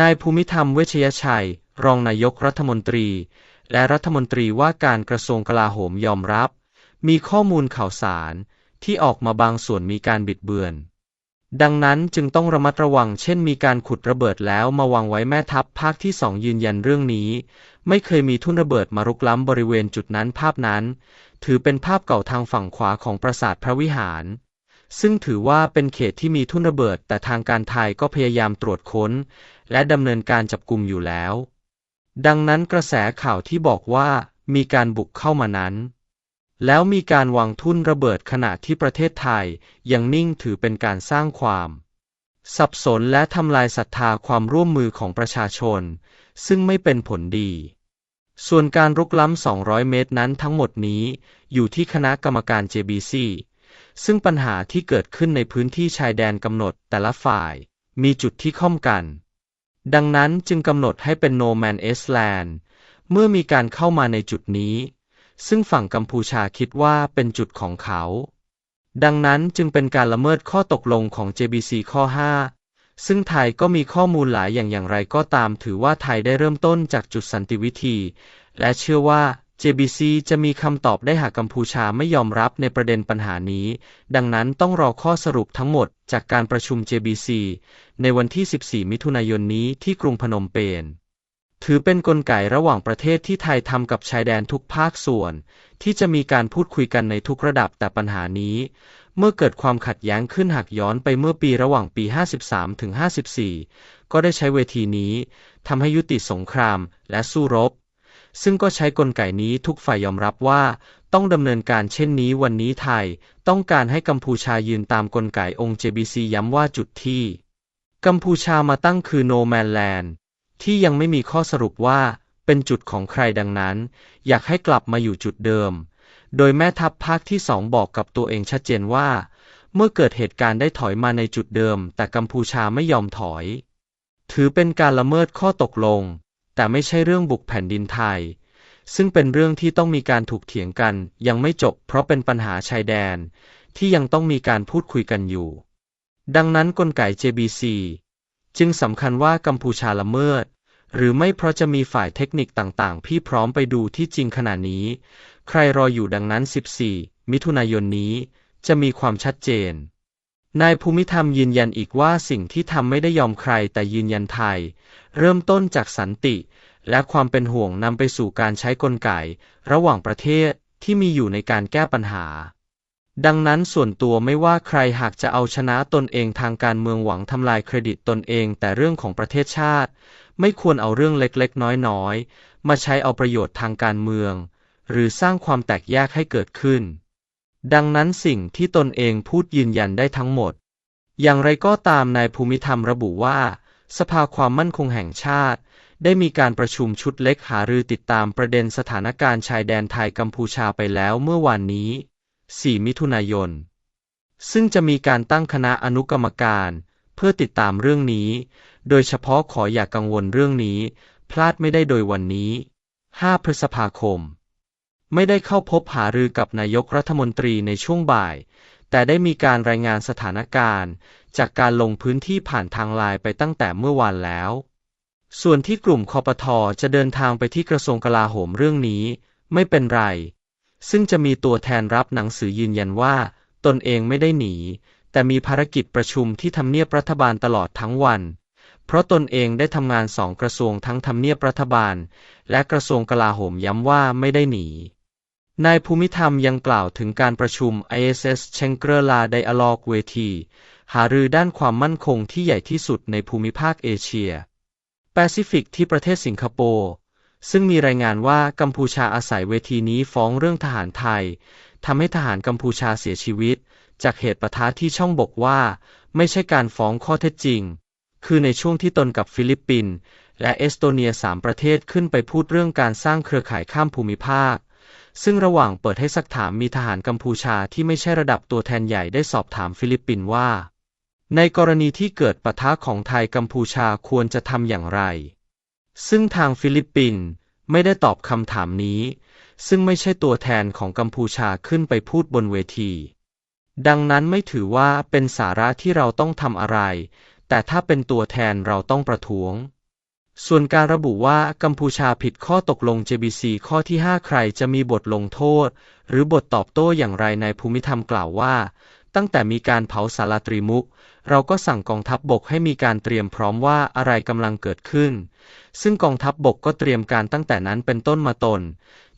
นายภูมิธรรมเวชยชัย รองนายกรัฐมนตรี และรัฐมนตรีว่าการกระทรวงกลาโหมยอมรับ มีข้อมูลข่าวสารที่ออกมาบางส่วนมีการบิดเบือน ดังนั้นจึงต้องระมัดระวังเช่นมีการขุดระเบิดแล้วมาวางไว้แม่ทัพภาคที่สองยืนยันเรื่องนี้ ไม่เคยมีทุ่นระเบิดมารุกล้ำบริเวณจุดนั้นภาพนั้น ถือเป็นภาพเก่าทางฝั่งขวาของปราสาทพระวิหารซึ่งถือว่าเป็นเขตที่มีทุ่นระเบิด แต่ทางการไทยก็พยายามตรวจค้น และดำเนินการจับกลุ่มอยู่แล้ว ดังนั้นกระแสข่าวที่บอกว่ามีการบุกเข้ามานั้น แล้วมีการวางทุ่นระเบิดขณะที่ประเทศไทยยังนิ่งถือเป็นการสร้างความ สับสนและทำลายศรัทธาความร่วมมือของประชาชน ซึ่งไม่เป็นผลดีส่วนการรุกล้ำ 200 เมตรนั้นทั้งหมดนี้อยู่ที่คณะกรรมการ JBC ซึ่งปัญหาที่เกิดขึ้นในพื้นที่ชายแดนกำหนดแต่ละฝ่ายมีจุดที่ค่อมกัน ดังนั้นจึงกำหนดให้เป็น No Man s Land เมื่อมีการเข้ามาในจุดนี้ ซึ่งฝั่งกัมพูชาคิดว่าเป็นจุดของเขา ดังนั้นจึงเป็นการละเมิดข้อตกลงของ JBC ข้อ 5 ซึ่งไทยก็มีข้อมูลหลายอย่างอย่างไรก็ตาม ถือว่าไทยได้เริ่มต้นจากจุดสันติวิธี และเชื่อว่า JBC จะมีคำตอบได้หากกัมพูชาไม่ยอมรับในประเด็นปัญหานี้ ดังนั้นต้องรอข้อสรุปทั้งหมดจากการประชุม JBC ในวันที่ 14 มิถุนายนนี้ที่กรุงพนมเปญถือเป็นนกลไกระหว่างประเทศที่ไทยทำกับชายแดนทุกภาคส่วน ที่จะมีการพูดคุยกันในทุกระดับแต่ปัญหานี้ เมื่อเกิดความขัดแย้งขึ้นหากย้อนไปเมื่อปีระหว่างปี 53 ถึง 54 ก็ได้ใช้เวทีนี้ทำให้ยุติสงครามและสู้รบ ซึ่งก็ใช้กลไกนี้ทุกฝ่ายยอมรับว่าต้องดำเนินการเช่นนี้วันนี้ไทย ต้องการให้กัมพูชายืนตามกลไกองค์ JBC ย้ำว่าจุดที่ กัมพูชามาตั้งคือโนแมนแลนด์ที่ยังไม่มีข้อสรุปว่าเป็นจุดของใครดังนั้น อยากให้กลับมาอยู่จุดเดิม โดยแม่ทัพภาคที่สองบอกกับตัวเองชัดเจนว่า เมื่อเกิดเหตุการณ์ได้ถอยมาในจุดเดิม แต่กัมพูชาไม่ยอมถอย ถือเป็นการละเมิดข้อตกลง แต่ไม่ใช่เรื่องบุกแผ่นดินไทย ซึ่งเป็นเรื่องที่ต้องมีการถูกเถียงกัน ยังไม่จบเพราะเป็นปัญหาชายแดน ที่ยังต้องมีการพูดคุยกันอยู่ ดังนั้นกลไก JBC จึงสำคัญว่ากัมพูชาละเมิด หรือไม่เพราะจะมีฝ่ายเทคนิคต่างๆ พี่พร้อมไปดูที่จริงขณะนี้ ใครรออยู่ดังนั้น 14 มิถุนายนนี้จะมีความชัดเจน นายภูมิธรรมยืนยันอีกว่าสิ่งที่ทำไม่ได้ยอมใครแต่ยืนยันไทย เริ่มต้นจากสันติ และความเป็นห่วงนำไปสู่การใช้กลไก ระหว่างประเทศที่มีอยู่ในการแก้ปัญหา ดังนั้นส่วนตัวไม่ว่าใครหากจะเอาชนะตนเองทางการเมืองหวังทำลายเครดิตตนเองแต่เรื่องของประเทศชาติ ไม่ควรเอาเรื่องเล็กๆ น้อยๆ มาใช้เอาประโยชน์ทางการเมือง หรือสร้างความแตกแยกให้เกิดขึ้น ดังนั้นสิ่งที่ตนเองพูดยืนยันได้ทั้งหมด อย่างไรก็ตามนายภูมิธรรมระบุว่า สภาความมั่นคงแห่งชาติ ได้มีการประชุมชุดเล็กหารือติดตามประเด็นสถานการณ์ชายแดนไทยกัมพูชาไปแล้วเมื่อวานนี้ 4 มิถุนายน ซึ่งจะมีการตั้งคณะอนุกรรมการ เพื่อติดตามเรื่องนี้ โดยเฉพาะขออย่ากกังวลเรื่องนี้ พลาดไม่ได้โดยวันนี้ 5 พฤษภาคม ไม่ได้เข้าพบหารือกับนายกรัฐมนตรีในช่วงบ่าย แต่ได้มีการรายงานสถานการณ์ จากการลงพื้นที่ผ่านทางไลน์ไปตั้งแต่เมื่อวานแล้ว ส่วนที่กลุ่มคอปทอจะเดินทางไปที่กระทรวงกลาโหมเรื่องนี้ ไม่เป็นไร ซึ่งจะมีตัวแทนรับหนังสือยืนยันว่า ตนเองไม่ได้หนี แต่มีภารกิจประชุมที่ทำเนียบรัฐบาลตลอดทั้งวันเพราะตนเองได้ทำงานสองกระทรวงทั้งทำเนียบรัฐบาล และกระทรวงกลาโหมย้ำว่าไม่ได้หนี นายภูมิธรรมยังกล่าวถึงการประชุม ISS เชงเกอร์ลาไดอะล็อกเวที หารือด้านความมั่นคงที่ใหญ่ที่สุดในภูมิภาคเอเชีย แปซิฟิกที่ประเทศสิงคโปร์ ซึ่งมีรายงานว่ากัมพูชาอาศัยเวทีนี้ฟ้องเรื่องทหารไทยทำให้ทหารกัมพูชาเสียชีวิต จากเหตุปะทะที่ช่องบกว่า ไม่ใช่การฟ้องข้อเท็จจริง คือในช่วงที่ตนกับฟิลิปปินส์และเอสโตเนียสามประเทศขึ้นไปพูดเรื่องการสร้างเครือข่ายข้ามภูมิภาค ซึ่งระหว่างเปิดให้สักถามมีทหารกัมพูชาที่ไม่ใช่ระดับตัวแทนใหญ่ได้สอบถามฟิลิปปินส์ว่า ในกรณีที่เกิดปะทะของไทยกัมพูชาควรจะทำอย่างไร ซึ่งทางฟิลิปปินส์ไม่ได้ตอบคำถามนี้ ซึ่งไม่ใช่ตัวแทนของกัมพูชาขึ้นไปพูดบนเวที ดังนั้นไม่ถือว่าเป็นสาระที่เราต้องทำอะไร แต่ถ้าเป็นตัวแทนเราต้องประท้วง ส่วนการระบุว่ากัมพูชาผิดข้อตกลง JBC ข้อที่ 5 ใครจะมีบทลงโทษ หรือบทตอบโต้อย่างไรในภูมิธรรมกล่าวว่า ตั้งแต่มีการเผาสาราตรีมุก เราก็สั่งกองทัพบบกให้มีการเตรียมพร้อมว่าอะไรกำลังเกิดขึ้น ซึ่งกองทัพบบกก็เตรียมการตั้งแต่นั้นเป็นต้นมาตน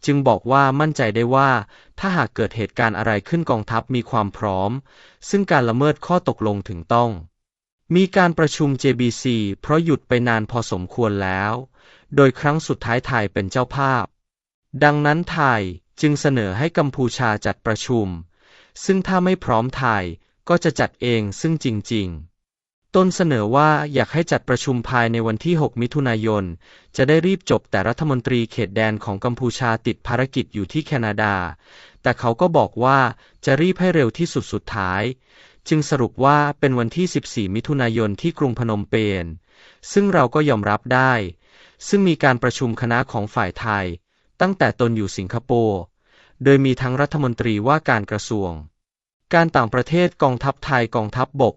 จึงบอกว่ามั่นใจได้ว่า ถ้าหากเกิดเหตุการณ์อะไรขึ้นกองทัพมีความพร้อม ซึ่งการละเมิดข้อตกลงถึงต้อง มีการประชุม JBC เพราะหยุดไปนานพอสมควรแล้ว โดยครั้งสุดท้ายไทยเป็นเจ้าภาพ ดังนั้นไทยจึงเสนอให้กัมพูชาจัดประชุม ซึ่งถ้าไม่พร้อมไทยก็จะจัดเองซึ่งจริง ๆตนเสนอว่าอยากให้จัดประชุมภายในวันที่ 6 มิถุนายน จะได้รีบจบแต่รัฐมนตรีเขตแดนของกัมพูชาติดภารกิจอยู่ที่แคนาดา แต่เขาก็บอกว่าจะรีบให้เร็วที่สุดสุดท้าย จึงสรุปว่าเป็นวันที่ 14 มิถุนายนที่กรุงพนมเปญ ซึ่งเราก็ยอมรับได้ ซึ่งมีการประชุมคณะของฝ่ายไทย ตั้งแต่ตนอยู่สิงคโปร์ โดยมีทั้งรัฐมนตรีว่าการกระทรวง การต่างประเทศกองทัพไทยกองทัพบบก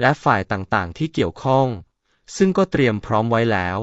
และฝ่ายต่างๆ ที่เกี่ยวข้อง ซึ่งก็เตรียมพร้อมไว้แล้ว